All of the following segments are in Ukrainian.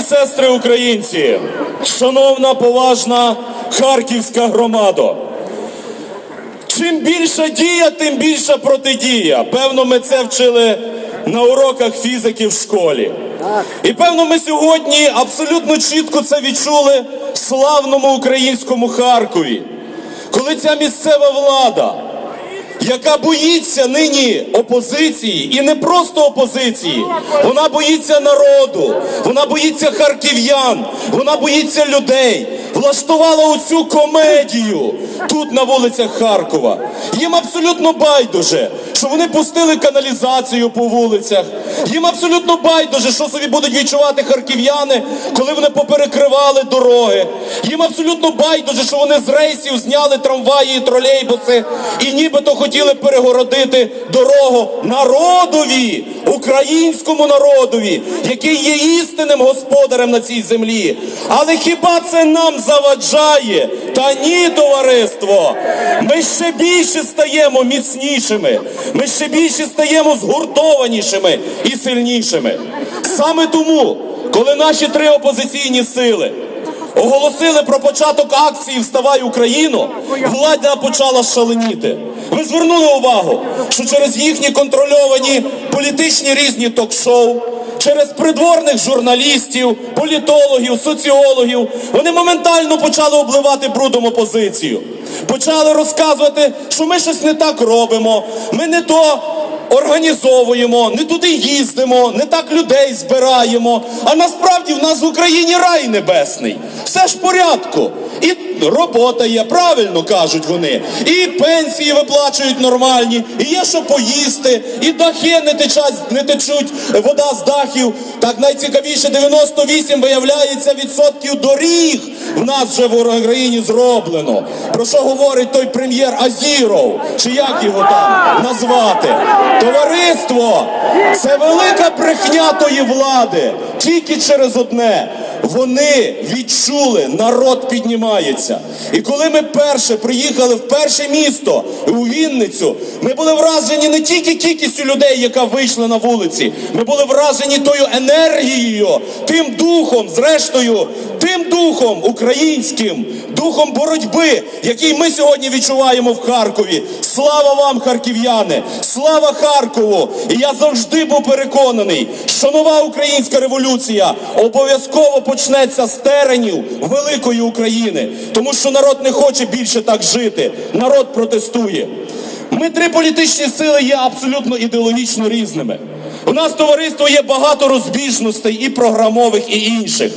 і сестри українці, шановна поважна харківська громада. Чим більша дія, тим більша протидія. Певно, ми це вчили на уроках фізики в школі. І певно, ми сьогодні абсолютно чітко це відчули в славному українському Харкові, коли ця місцева влада, яка боїться нині опозиції, і не просто опозиції, вона боїться народу, вона боїться харків'ян, вона боїться людей. Влаштувала оцю комедію тут на вулицях Харкова. Їм абсолютно байдуже, що вони пустили каналізацію по вулицях. Їм абсолютно байдуже, що собі будуть відчувати харків'яни, коли вони поперекривали дороги. Їм абсолютно байдуже, що вони з рейсів зняли трамваї і тролейбуси і нібито хотіли перегородити дорогу народові, українському народові, який є істинним господарем на цій землі. Але хіба це нам заваджає? Та ні, товариство. Ми ще більше стаємо міцнішими. Ми ще більше стаємо згуртованішими і сильнішими. Саме тому, коли наші три опозиційні сили оголосили про початок акції Вставай Україно, влада почала шаленіти. Ви звернули увагу, що через їхні контрольовані політичні різні ток-шоу, через придворних журналістів, політологів, соціологів, вони моментально почали обливати брудом опозицію. Почали розказувати, що ми щось не так робимо, ми не то організовуємо, не туди їздимо, не так людей збираємо. А насправді в нас в Україні рай небесний. Все ж в порядку. І робота є, правильно кажуть вони. І пенсії виплачують нормальні, і є що поїсти, і дахи не течать, не течуть вода з дахів. Так найцікавіше 98 виявляється відсотків доріг в нас вже в Україні зроблено. Про що говорить той прем'єр Азіров? Чи як його там назвати? Товариство, це велика брехня тої влади. Тільки через одне. Вони відчули, народ піднімається. І коли ми перше приїхали в перше місто у Вінницю, ми були вражені не тільки кількістю людей, яка вийшла на вулиці, ми були вражені тою енергією, тим духом, зрештою, тим духом українським, духом боротьби, який ми сьогодні відчуваємо в Харкові. Слава вам, харків'яни! Слава Харкову! І я завжди був переконаний, що нова українська революція обов'язково почнеться з теренів великої України, тому що народ не хоче більше так жити. Народ протестує. Ми три політичні сили є абсолютно ідеологічно різними. У нас товариство є багато розбіжностей і програмових, і інших.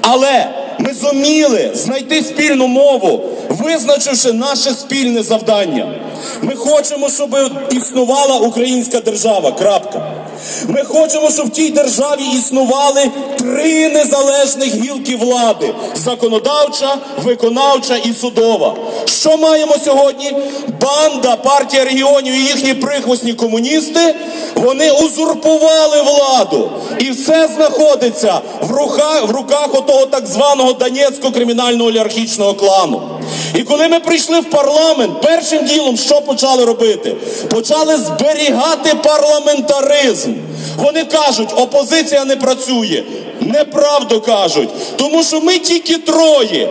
Але ми зуміли знайти спільну мову, визначивши наше спільне завдання. Ми хочемо, щоб існувала українська держава. Крапка. Ми хочемо, щоб в тій державі існували три незалежних гілки влади: законодавча, виконавча і судова. Що маємо сьогодні? Банда, партія регіонів і їхні прихвостні комуністи вони узурпували владу, і все знаходиться в руках, в руках отого так званого Донецького кримінального олігархічного клану. І коли ми прийшли в парламент, першим ділом що почали робити? Почали зберігати парламентаризм. Вони кажуть, опозиція не працює. Неправду кажуть, тому що ми тільки троє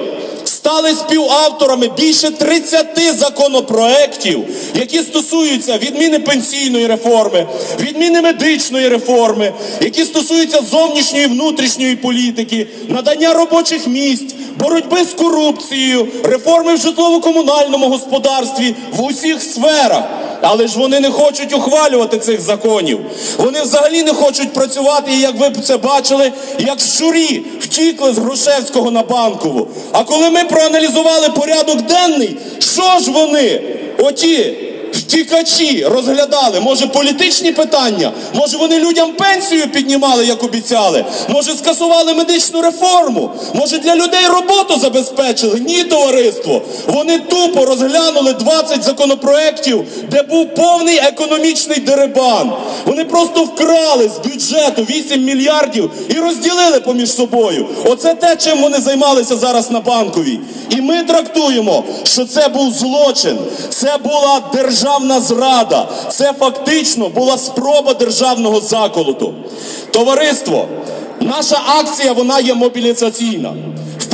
стали співавторами більше 30 законопроєктів, які стосуються відміни пенсійної реформи, відміни медичної реформи, які стосуються зовнішньої і внутрішньої політики, надання робочих місць, боротьби з корупцією, реформи в житлово-комунальному господарстві в усіх сферах. Але ж вони не хочуть ухвалювати цих законів. Вони взагалі не хочуть працювати, і як ви це бачили, як щурі втікли з Грушевського на банкову. А коли ми проаналізували порядок денний, що ж вони, оті втікачі, розглядали? Може політичні питання? Може вони людям пенсію піднімали, як обіцяли? Може скасували медичну реформу? Може для людей роботу забезпечили? Ні, товариство. Вони тупо розглянули 20 законопроєктів, де був повний економічний дерибан. Вони просто вкрали з бюджету 8 мільярдів і розділили поміж собою. Оце те, чим вони займалися зараз на банковій. І ми трактуємо, що це був злочин, це була державна зрада, це фактично була спроба державного заколоту. Товариство, Наша акція вона є мобілізаційна.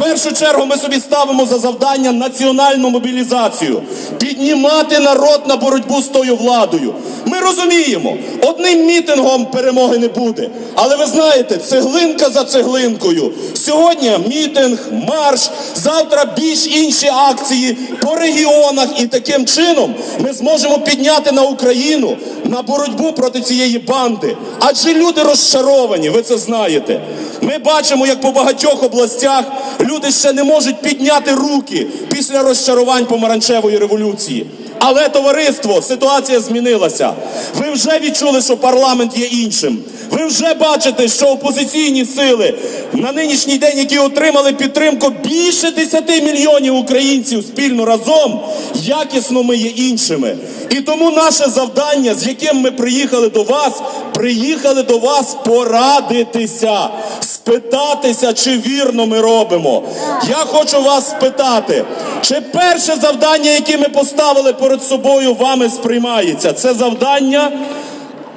Першу чергу ми собі ставимо за завдання національну мобілізацію, піднімати народ на боротьбу з тою владою. Ми розуміємо, одним мітингом перемоги не буде. Але ви знаєте, цеглинка за цеглинкою. Сьогодні мітинг, марш, завтра більш інші акції по регіонах, і таким чином ми зможемо підняти на Україну на боротьбу проти цієї банди. Адже люди розчаровані, ви це знаєте. Ми бачимо, як по багатьох областях люди ще не можуть підняти руки після розчарувань помаранчевої революції. Але товариство, ситуація змінилася. Ви вже відчули, що парламент є іншим. Ви вже бачите, що опозиційні сили на нинішній день, які отримали підтримку більше 10 мільйонів українців спільно разом, якісно ми є іншими. І тому наше завдання, з яким ми приїхали до вас, приїхали до вас порадитися, спитатися, чи вірно ми робимо. Я хочу вас спитати, чи перше завдання, яке ми поставили перед собою, вами сприймається? Це завдання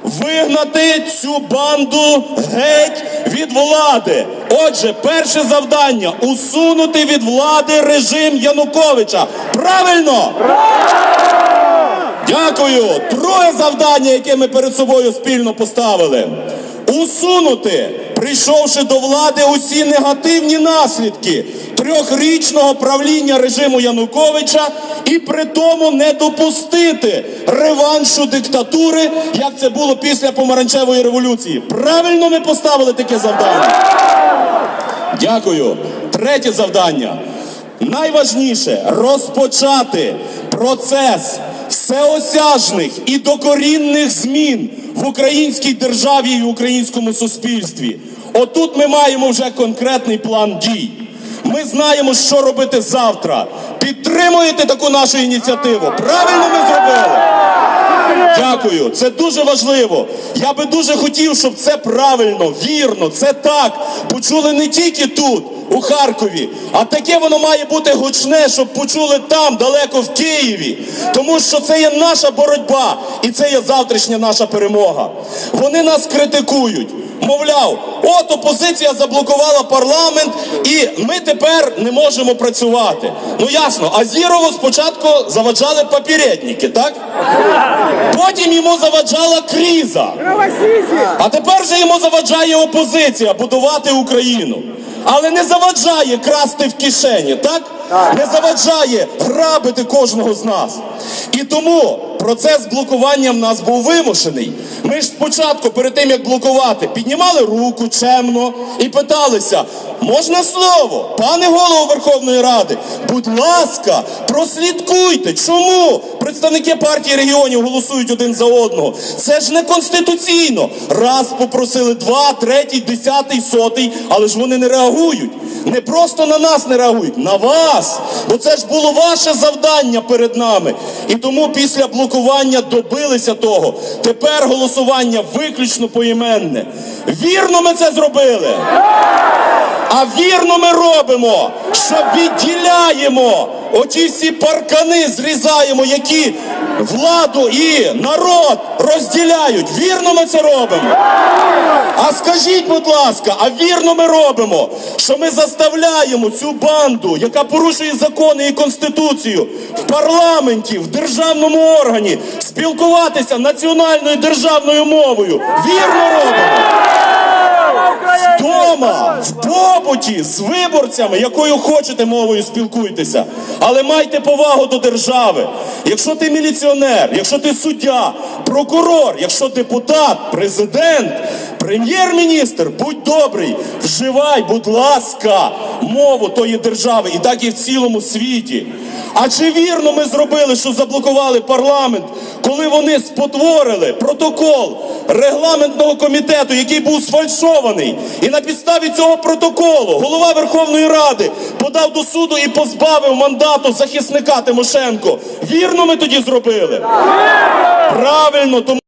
вигнати цю банду геть від влади. Отже, перше завдання усунути від влади режим Януковича. Правильно? Дякую. Друге завдання, яке ми перед собою спільно поставили. Усунути, прийшовши до влади, усі негативні наслідки трьохрічного правління режиму Януковича і при тому не допустити реваншу диктатури, як це було після помаранчевої революції. Правильно ми поставили таке завдання. Дякую. Третє завдання. Найважніше розпочати процес всеосяжних і докорінних змін в українській державі і українському суспільстві. Отут ми маємо вже конкретний план дій. Ми знаємо, що робити завтра. Підтримуєте таку нашу ініціативу? Правильно ми зробили? Дякую, це дуже важливо. Я би дуже хотів, щоб це правильно, вірно, це так почули не тільки тут, у Харкові, а таке воно має бути гучне, щоб почули там, далеко в Києві. Тому що це є наша боротьба і це є завтрашня наша перемога. Вони нас критикують. Мовляв, от опозиція заблокувала парламент, і ми тепер не можемо працювати. Ну ясно, Азірову спочатку заваджали попередники, так? Потім йому заваджала кріза. А тепер же йому заваджає опозиція будувати Україну. Але не заваджає красти в кишені, так? Не заваджає грабити кожного з нас. І тому процес блокування в нас був вимушений. Ми ж спочатку, перед тим як блокувати, піднімали руку чемно і питалися: можна слово, пане голово Верховної Ради, будь ласка, прослідкуйте, чому представники партії регіонів голосують один за одного. Це ж не конституційно. Раз попросили два, третій, десятий, сотий, але ж вони не реагують. Не просто на нас не реагують, на вас. Бо це ж було ваше завдання перед нами. І тому після блокування добилися того. Тепер голосування виключно поіменне. Вірно ми це зробили. А вірно ми робимо, що відділяємо оті всі паркани, зрізаємо, які владу і народ розділяють. Вірно ми це робимо. А скажіть, будь ласка, а вірно ми робимо, що ми заставляємо цю банду, яка порушує закони і конституцію, в парламенті, в державному органі спілкуватися національною державною мовою. Вірно робимо. Дома, в побуті, з виборцями, якою хочете мовою спілкуйтеся. Але майте повагу до держави. Якщо ти міліціонер, якщо ти суддя, прокурор, якщо депутат, президент, прем'єр-міністр, будь добрий, вживай, будь ласка, мову тої держави, і так і в цілому світі. А чи вірно ми зробили, що заблокували парламент, коли вони спотворили протокол регламентного комітету, який був сфальшований, і на підставі цього протоколу голова Верховної Ради подав до суду і позбавив мандату захисника Тимошенко. Вірно ми тоді зробили? Правильно, тому.